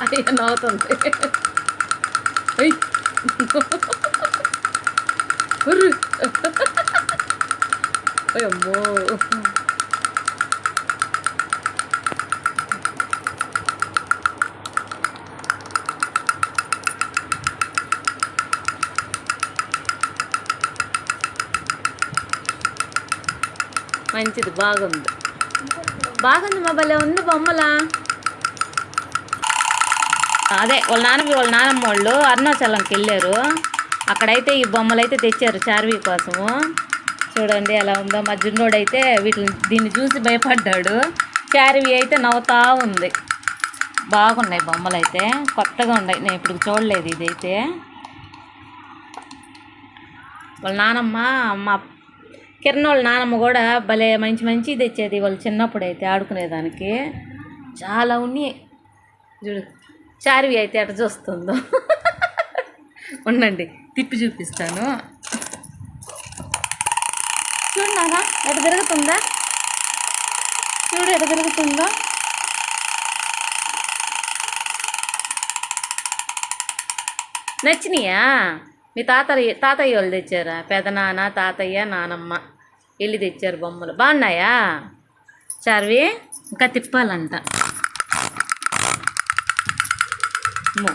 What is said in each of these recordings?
అయ్యో నవ్వుతుంది అయ్ అయ్యమ్మో మంచిది బాగుంది. బాగుంది మా భలే ఉంది బొమ్మలా? అదే వాళ్ళ నాన్నకి వాళ్ళ నాన్నమ్మ వాళ్ళు అరుణాచలంకి వెళ్ళారు. అక్కడైతే ఈ బొమ్మలు అయితే తెచ్చారు చార్వి కోసము. చూడండి ఎలా ఉందో. మా జున్నోడైతే వీటిని దీన్ని చూసి భయపడ్డాడు. చార్వి అయితే నవ్వుతా ఉంది. బాగున్నాయి బొమ్మలు అయితే కొత్తగా ఉన్నాయి. నేను ఇప్పుడు చూడలేదు ఇదైతే. వాళ్ళ నానమ్మ మా కిరణ్ వాళ్ళ నానమ్మ కూడా భలే మంచి మంచి తెచ్చేది వాళ్ళు చిన్నప్పుడు అయితే ఆడుకునేదానికి. చాలా ఉన్నాయి. చూడు. చార్వి అయితే అట చూస్తుందో. ఉండండి తిప్పి చూపిస్తాను. చూడు నానా ఎట తిరుగుతుందా? చూడు ఎట తిరుగుతుందో. నచ్చినాయా? మీ తాతయ్య తాతయ్య వాళ్ళు తెచ్చారా? పెదనాన్న తాతయ్య నానమ్మ వెళ్ళి తెచ్చారు బొమ్మలు. బాగున్నాయా? చార్వి ఇంకా తిప్పాలంట. అమ్మో.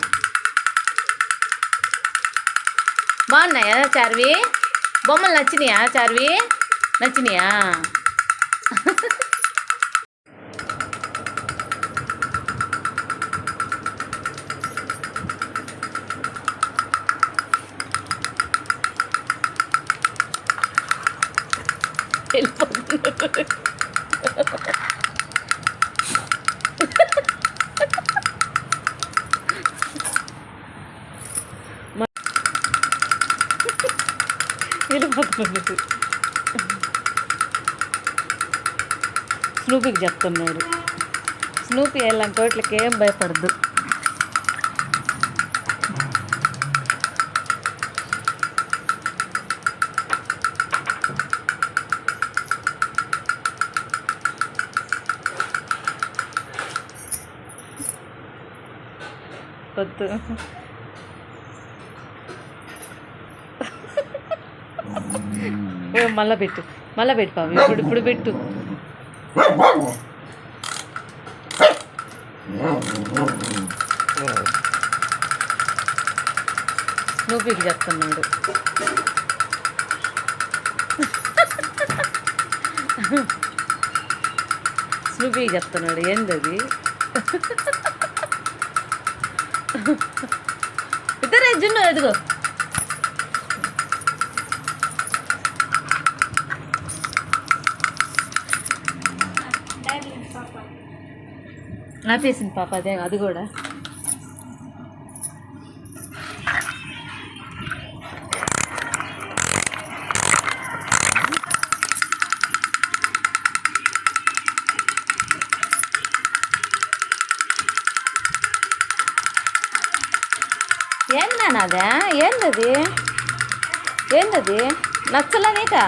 బాగున్నాయా చార్వి బొమ్మలు నచ్చినాయా చార్వి నచ్చినాయా వెళ్ళిపోతుంది వెళ్ళిపోతుంది స్నూపీకి చెప్తున్నాడు స్నూపీ వెళ్ళాం కోట్లకి ఏం భయపడద్దు వద్దు. మళ్ళా పెట్టు. మళ్ళా పెట్టు పాపం ఇప్పుడు ఇప్పుడు పెట్టు. స్నూపీకి చెప్తున్నాడు స్నూపీకి చెప్తున్నాడు ఏందది? అది ఇద్దరే జున్ను ఎదుగు. ఆపేసింది పాప అదే అది కూడా ఏంది నాన్న అదే ఏందది ఏందది నచ్చలా నీకా